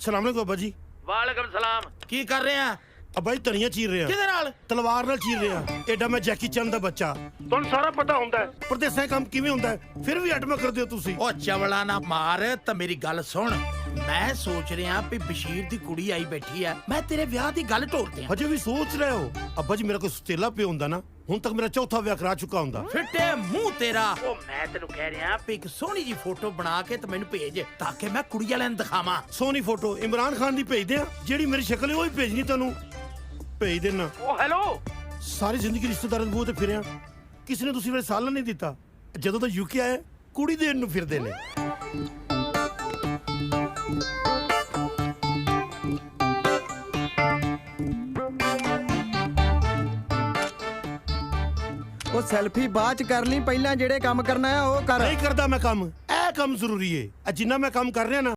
ਸਲਾਮ ਅਲੈਕੁਮ ਬਾਬਾ ਜੀ। ਵਾਲੇਕਮ ਸਲਾਮ। ਕੀ ਕਰ ਰਹੇ? ਆ ਅੱਬਾ ਜੀ ਧਨੀਆ ਚੀਰ ਰਿਹਾ। ਕਿਹਦੇ ਨਾਲ? ਤਲਵਾਰ ਨਾਲ ਚੀਰ ਰਿਹਾ। ਐਡਾ ਮੈਂ ਜੈਕੀ ਚੰਦ ਦਾ ਬੱਚਾ। ਤੁਹਾਨੂੰ ਸਾਰਾ ਪਤਾ ਹੁੰਦਾ ਹੈ। ਪਰਦੇਸਾਂ ਕੰਮ ਕਿਵੇਂ ਹੁੰਦਾ ਹੈ? ਫਿਰ ਵੀ ਐਟਮਾ ਕਰਦੇ ਹੋ ਤੁਸੀਂ। ਉਹ ਚਵਲਾ ਨਾ ਮਾਰ ਤਾਂ ਮੇਰੀ ਗੱਲ ਸੁਣ। ਮੈਂ ਸੋਚ ਰਿਹਾ ਵੀ ਬਸ਼ੀਰ ਦੀ ਕੁੜੀ ਆਈ ਬੈਠੀ ਆ ਮੈਂ ਤੇਰੇ ਵਿਆਹ ਦੀ ਗੱਲ ਢੋਲਦੇ ਆ ਹਜੇ ਵੀ ਸੋਚ ਰਹੇ ਹੋ? ਅੱਬਾ ਜੀ ਮੇਰਾ ਕੋਈ ਸੁਤੇਲਾ ਪਿਆ ਹੁੰਦਾ ਨਾ। ਹੁਣ ਤੱਕ ਮੇਰਾ ਚੌਥਾ ਵਿਆਹ ਕਰਾ ਚੁੱਕਾ ਹੁੰਦਾ। ਫਿੱਟੇ ਮੂੰਹ ਤੇਰਾ। ਉਹ ਮੈਂ ਤੈਨੂੰ ਕਹਿ ਰਿਹਾ ਵੀ ਇੱਕ ਸੋਹਣੀ ਜੀ ਫੋਟੋ ਬਣਾ ਕੇ ਤੇ ਮੈਨੂੰ ਭੇਜ ਤਾਂ ਕਿ ਮੈਂ ਕੁੜੀ ਵਾਲਿਆਂ ਨੂੰ ਦਿਖਾਵਾਂ। ਸੋਹਣੀ ਫੋਟੋ ਇਮਰਾਨ ਖਾਨ ਦੀ ਭੇਜਦੇ ਆ ਜਿਹੜੀ ਮੇਰੀ ਸ਼ਕਲ ਹੈ ਉਹ ਹੀ ਭੇਜਣੀ ਤੁਹਾਨੂੰ ਭੇਜ ਦੇਣਾ ਉਹ ਹੈਲੋ! ਸਾਰੀ ਜ਼ਿੰਦਗੀ ਰਿਸ਼ਤੇਦਾਰਾਂ ਦੇ ਮੂੰਹ ਤੇ ਫਿਰਿਆ। ਕਿਸੇ ਨੇ ਤੁਸੀਂ ਮੇਰੇ ਸਾਲ ਨਹੀਂ ਦਿੱਤਾ। ਜਦੋਂ ਤੋਂ ਯੂਕੇ ਆਇਆ ਕੁੜੀ ਦੇਣ ਨੂੰ ਫਿਰਦੇ ਨੇ। ਉਹ ਸੈਲਫੀ ਬਾਅਦ ਚ ਕਰ ਲਈ, ਪਹਿਲਾਂ ਜਿਹੜੇ ਕੰਮ ਕਰਨਾ ਆ ਉਹ ਕਰ। ਨਹੀਂ ਕਰਦਾ ਮੈਂ ਕੰਮ। ਇਹ ਕੰਮ ਜ਼ਰੂਰੀ ਏ। ਆ ਜਿੰਨਾ ਮੈਂ ਕੰਮ ਕਰ ਰਿਹਾ ਨਾ